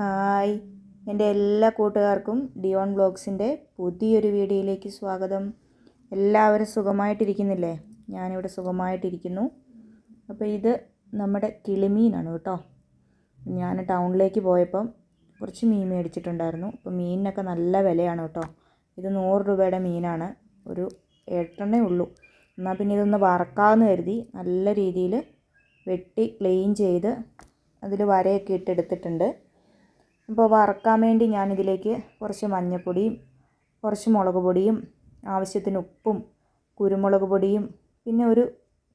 Hi. എന്റെ എല്ലാ കൂട്ടുകാർക്കും ഡിയോൺ ബ്ലോഗ്സിന്റെ പുതിയൊരു വീഡിയോയിലേക്ക് സ്വാഗതം. എല്ലാവരും സുഖമായിട്ടിരിക്കുന്നില്ലേ? ഞാനിവിടെ സുഖമായിട്ടിരിക്കുന്നു. അപ്പോൾ ഇത് നമ്മുടെ കിളിമീനാണ് കേട്ടോ. ഞാൻ ടൗണിലേക്ക് പോയപ്പം കുറച്ച് മീൻ മേടിച്ചിട്ടുണ്ടായിരുന്നു. അപ്പോൾ മീനിനൊക്കെ നല്ല വിലയാണ് കേട്ടോ. ഇത് നൂറ് രൂപയുടെ മീനാണ്. ഒരു എട്ടെണ്ണേ ഉള്ളൂ. എന്നാൽ പിന്നെ ഇതൊന്ന് വറക്കാമെന്ന് കരുതി നല്ല രീതിയിൽ വെട്ടി ക്ലീൻ ചെയ്ത് അതിൽ വരയൊക്കെ ഇട്ടെടുത്തിട്ടുണ്ട് അപ്പോൾ വറക്കാൻ വേണ്ടി ഞാനിതിലേക്ക് കുറച്ച് മഞ്ഞൾപ്പൊടിയും കുറച്ച് മുളക് പൊടിയും ആവശ്യത്തിന് ഉപ്പും കുരുമുളക് പൊടിയും പിന്നെ ഒരു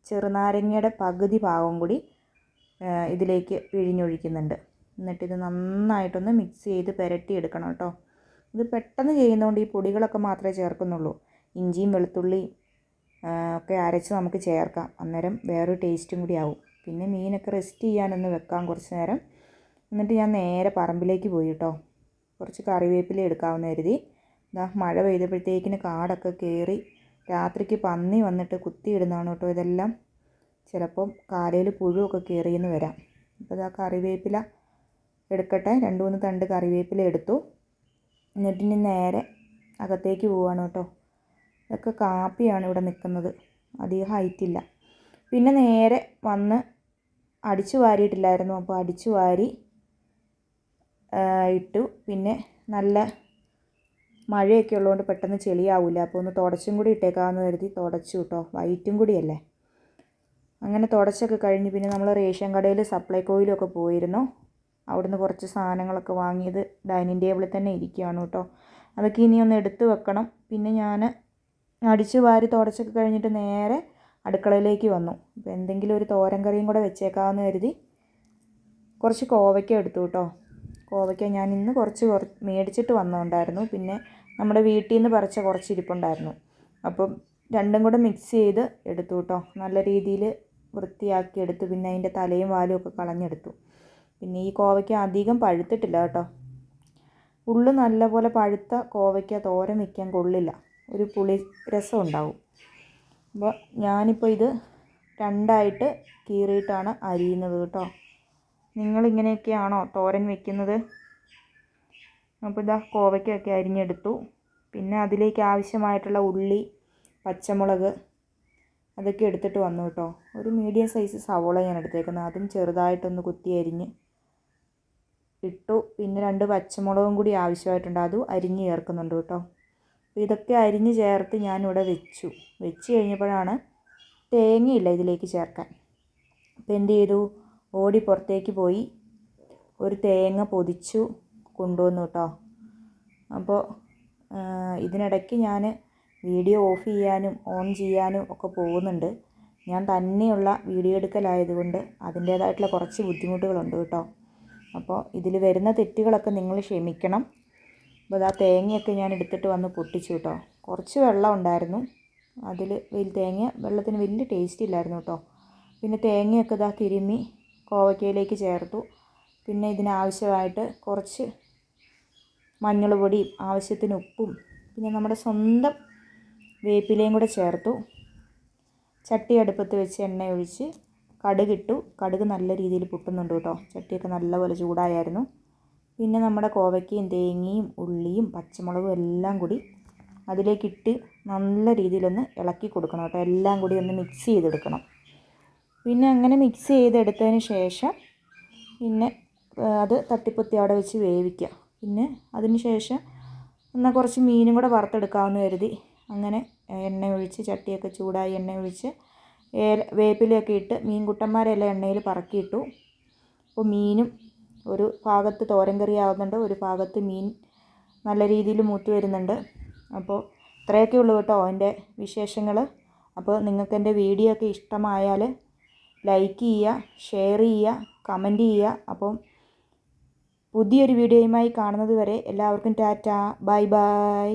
ചെറുനാരങ്ങയുടെ പകുതി ഭാഗം കൂടി ഇതിലേക്ക് പിഴിഞ്ഞൊഴിക്കുന്നുണ്ട്. എന്നിട്ടിത് നന്നായിട്ടൊന്ന് മിക്സ് ചെയ്ത് പുരട്ടിയെടുക്കണം കേട്ടോ. ഇത് പെട്ടെന്ന് ചെയ്യുന്നതുകൊണ്ട് ഈ പൊടികളൊക്കെ മാത്രമേ ചേർക്കുന്നുള്ളൂ. ഇഞ്ചിയും വെളുത്തുള്ളിയും ഒക്കെ അരച്ച് നമുക്ക് ചേർക്കാം. അന്നേരം വേറൊരു ടേസ്റ്റും കൂടി ആവും. പിന്നെ മീനൊക്കെ റെസ്റ്റ് ചെയ്യാനൊന്ന് വെക്കാം കുറച്ച് നേരം എന്നിട്ട് ഞാൻ നേരെ പറമ്പിലേക്ക് പോയി കേട്ടോ കുറച്ച് കറിവേപ്പില എടുക്കാമെന്ന് കരുതി. ഇതാ മഴ പെയ്തപ്പോഴത്തേക്കിന് കാടൊക്കെ കയറി രാത്രിക്ക് പന്നി വന്നിട്ട് കുത്തിയിടുന്നതാണ് കേട്ടോ ഇതെല്ലാം. ചിലപ്പം കാലയിൽ പുഴുവൊക്കെ കയറിയെന്ന് വരാം. അപ്പോൾ ഇതാ കറിവേപ്പില എടുക്കട്ടെ. രണ്ട് മൂന്ന് തണ്ട് കറിവേപ്പില എടുത്തു. എന്നിട്ട് ഇനി നേരെ അകത്തേക്ക് പോവാണ് കേട്ടോ. ഇതൊക്കെ കാപ്പിയാണ് ഇവിടെ നിൽക്കുന്നത്. അധികം ഹൈറ്റില്ല പിന്നെ നേരെ വന്ന് അടിച്ചു വാരിയിട്ടില്ലായിരുന്നു. അപ്പോൾ അടിച്ചു വാരി ഇട്ടു. പിന്നെ നല്ല മഴയൊക്കെ ഉള്ളതുകൊണ്ട് പെട്ടെന്ന് ചെളിയാവില്ല അപ്പോൾ ഒന്ന് തുടച്ചും കൂടി ഇട്ടേക്കാമെന്ന് കരുതി തുടച്ചു കേട്ടോ. വൈറ്റും കൂടിയല്ലേ? അങ്ങനെ തുടച്ചൊക്കെ കഴിഞ്ഞ് പിന്നെ നമ്മൾ റേഷൻ കടയിൽ സപ്ലൈകോയിലൊക്കെ പോയിരുന്നു. അവിടുന്ന് കുറച്ച് സാധനങ്ങളൊക്കെ വാങ്ങിയത് ഡൈനിങ് ടേബിളിൽ തന്നെ ഇരിക്കുകയാണ് കേട്ടോ. അതൊക്കെ ഇനി ഒന്ന് എടുത്ത് വെക്കണം. പിന്നെ ഞാൻ അടിച്ചു വാരി തുടച്ചൊക്കെ കഴിഞ്ഞിട്ട് നേരെ അടുക്കളയിലേക്ക് വന്നു. അപ്പോൾ എന്തെങ്കിലും ഒരു തോരൻ കറിയും കൂടെ വെച്ചേക്കാമെന്ന് കരുതി കുറച്ച് കോവയ്ക്ക എടുത്തു കേട്ടോ. കോവയ്ക്ക ഞാൻ ഇന്ന് കുറച്ച് മേടിച്ചിട്ട് വന്നുകൊണ്ടായിരുന്നു പിന്നെ നമ്മുടെ വീട്ടിൽ നിന്ന് പറിച്ച കുറച്ച് ഇരിപ്പുണ്ടായിരുന്നു. അപ്പം രണ്ടും കൂടെ മിക്സ് ചെയ്ത് എടുത്തു കേട്ടോ നല്ല രീതിയിൽ വൃത്തിയാക്കി എടുത്തു പിന്നെ അതിന്റെ തലയും വാലും ഒക്കെ കളഞ്ഞെടുത്തു. പിന്നെ ഈ കോവയ്ക്ക അധികം പഴുത്തിട്ടില്ല കേട്ടോ ഉള്ളു നല്ലപോലെ പഴുത്ത കോവയ്ക്ക തോരൻ വയ്ക്കാൻ കൊള്ളില്ല. ഒരു പുളി രസം ഉണ്ടാവും. അപ്പോൾ ഞാനിപ്പോൾ ഇത് രണ്ടായിട്ട് കീറിയിട്ടാണ് അരിയുന്നത് കേട്ടോ നിങ്ങളിങ്ങനെയൊക്കെയാണോ തോരൻ വെക്കുന്നത്? അപ്പോൾ ഇതാ കോവയ്ക്കൊക്കെ അരിഞ്ഞെടുത്തു. പിന്നെ അതിലേക്ക് ആവശ്യമായിട്ടുള്ള ഉള്ളി പച്ചമുളക് അതൊക്കെ എടുത്തിട്ട് വന്നു കേട്ടോ. ഒരു മീഡിയം സൈസ് സവോള ഞാൻ എടുത്തേക്കുന്നത്. അതും ചെറുതായിട്ടൊന്ന് കുത്തി അരിഞ്ഞ് ഇട്ടു. പിന്നെ രണ്ട് പച്ചമുളകും കൂടി ആവശ്യമായിട്ടുണ്ട്. അതും അരിഞ്ഞ് ചേർക്കുന്നുണ്ട് കേട്ടോ. ഇതൊക്കെ അരിഞ്ഞ് ചേർത്ത് ഞാനിവിടെ വെച്ചു. വെച്ച് കഴിഞ്ഞപ്പോഴാണ് തേങ്ങയില്ല ഇതിലേക്ക് ചേർക്കാൻ. അപ്പോൾ എന്ത് ചെയ്തു? ഓടി പുറത്തേക്ക് പോയി. ഒരു തേങ്ങ പൊതിച്ചു കൊണ്ടുവന്നു കേട്ടോ അപ്പോൾ ഇതിനിടയ്ക്ക് ഞാൻ വീഡിയോ ഓഫ് ചെയ്യാനും ഓൺ ചെയ്യാനും ഒക്കെ പോകുന്നുണ്ട്. ഞാൻ തന്നെയുള്ള വീഡിയോ എടുക്കലായതുകൊണ്ട് അതിന്റേതായിട്ടുള്ള കുറച്ച് ബുദ്ധിമുട്ടുകളുണ്ട് കേട്ടോ. അപ്പോൾ ഇതിൽ വരുന്ന തെറ്റുകളൊക്കെ നിങ്ങൾ ക്ഷമിക്കണം. അപ്പോൾ ഇതാ തേങ്ങയൊക്കെ ഞാൻ എടുത്തിട്ട് വന്ന് പൊട്ടിച്ചു കേട്ടോ. കുറച്ച് വെള്ളം ഉണ്ടായിരുന്നു. അതിൽ തേങ്ങ വെള്ളത്തിന് വലിയ ടേസ്റ്റ് ഇല്ലായിരുന്നു കേട്ടോ. പിന്നെ തേങ്ങയൊക്കെ ഇതാ തിരുമ്മി കോവയ്ക്കയിലേക്ക് ചേർത്തു. പിന്നെ ഇതിനാവശ്യമായിട്ട് കുറച്ച് മഞ്ഞൾ പൊടിയും ആവശ്യത്തിന് ഉപ്പും പിന്നെ നമ്മുടെ സ്വന്തം വേപ്പിലയും കൂടെ ചേർത്തു. ചട്ടി അടുപ്പത്ത് വെച്ച് എണ്ണ ഒഴിച്ച് കടുകിട്ടു കടുക് നല്ല രീതിയിൽ പൊട്ടുന്നുണ്ട് കേട്ടോ. ചട്ടിയൊക്കെ നല്ലപോലെ ചൂടായായിരുന്നു. പിന്നെ നമ്മുടെ കോവയ്ക്കയും തേങ്ങയും ഉള്ളിയും പച്ചമുളകും എല്ലാം കൂടി അതിലേക്കിട്ട് നല്ല രീതിയിലൊന്ന് ഇളക്കി കൊടുക്കണം കേട്ടോ. എല്ലാം കൂടി ഒന്ന് മിക്സ് ചെയ്തെടുക്കണം. പിന്നെ അങ്ങനെ മിക്സ് ചെയ്തെടുത്തതിന് ശേഷം പിന്നെ അത് തട്ടിപ്പൊത്തി അവിടെ വെച്ച് വേവിക്കുക. പിന്നെ അതിന് ശേഷം എന്നാൽ കുറച്ച് മീനും കൂടെ വറുത്തെടുക്കാമെന്ന് കരുതി. അങ്ങനെ എണ്ണ ഒഴിച്ച് ചട്ടിയൊക്കെ ചൂടായി എണ്ണ ഒഴിച്ച് ഏല വേപ്പിലയൊക്കെ ഇട്ട് മീൻകുട്ടന്മാരെല്ലാം എണ്ണയിൽ പറക്കിയിട്ടു. അപ്പോൾ മീനും ഒരു ഭാഗത്ത് തോരൻ കറി ആവുന്നുണ്ട് ഒരു ഭാഗത്ത് മീൻ നല്ല രീതിയിൽ മൂത്ത് വരുന്നുണ്ട്. അപ്പോൾ ഇത്രയൊക്കെ ഉള്ളൂ കേട്ടോ എന്റെ വിശേഷങ്ങൾ. അപ്പോൾ നിങ്ങൾക്ക് എന്റെ വീഡിയോ ഒക്കെ ഇഷ്ടമായാൽ ലൈക്ക് ചെയ്യുക ഷെയർ ചെയ്യുക കമന്റ് ചെയ്യുക. അപ്പം പുതിയൊരു വീഡിയോയുമായി കാണുന്നത് വരെ എല്ലാവർക്കും ടാറ്റാ. Bye bye.